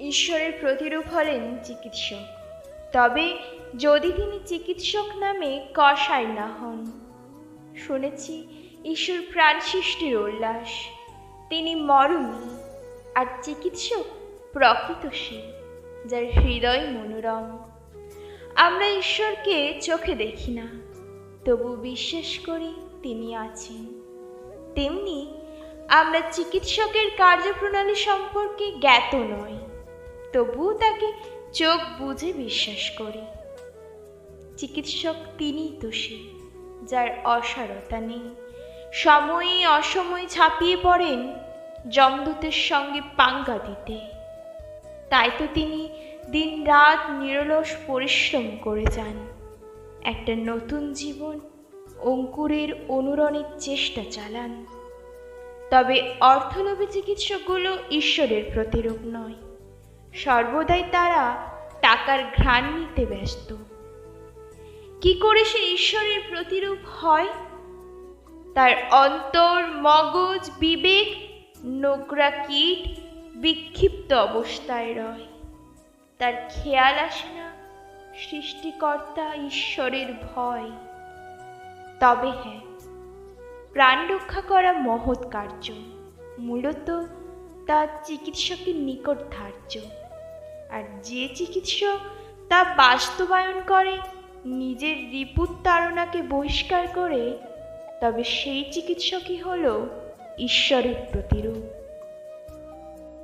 ঈশ্বরের প্রতিরূপ হলেন চিকিৎসক। তবে যদি তিনি চিকিৎসক নামে কষাই না হন, শুনেছি ঈশ্বর প্রাণ সৃষ্টির উল্লাস। তিনি মরমী আর চিকিৎসক প্রকৃতশীল, যার হৃদয় মনোরম। আমরা ঈশ্বরকে চোখে দেখি না, তবু বিশ্বাস করি তিনি আছেন। তেমনি আমরা চিকিৎসকের কার্যপ্রণালী সম্পর্কে জ্ঞাত নই। তবুও তাকে চোখ বুঝে বিশ্বাস করি। চিকিৎসক তিনিই দোষী যার অসারতা নেই। সময়ে অসময়ে ছাপিয়ে পড়েন যমদূতের সঙ্গে পাঙ্গা দিতে। তাই তো তিনি দিন রাত নিরলস পরিশ্রম করে যান। একটা নতুন জীবন, অঙ্কুরের অনুরণের চেষ্টা চালান। তবে অর্থলোভী চিকিৎসকগুলো ঈশ্বরের প্রতিরূপ নয়। সর্বদাই তারা টাকার ঘ্রাণ নিতে ব্যস্ত। কি করে সে ঈশ্বরের প্রতিরূপ হয়? তার অন্তর, মগজ, বিবেক নোংরা কীট বিক্ষিপ্ত অবস্থায় রয়। তার খেয়াল আসে না সৃষ্টিকর্তা ঈশ্বরের ভয়। তবে হ্যাঁ প্রাণ রক্ষা করা মহৎ কার্য। মূলত তা চিকিৎসকের নিকট ধার্য। আর যে চিকিৎসক তা বাস্তবায়ন করে, নিজের রিপুত তাড়নাকে বহিষ্কার করে, তবে সেই চিকিৎসকই হল ঈশ্বরের প্রতিরূপ।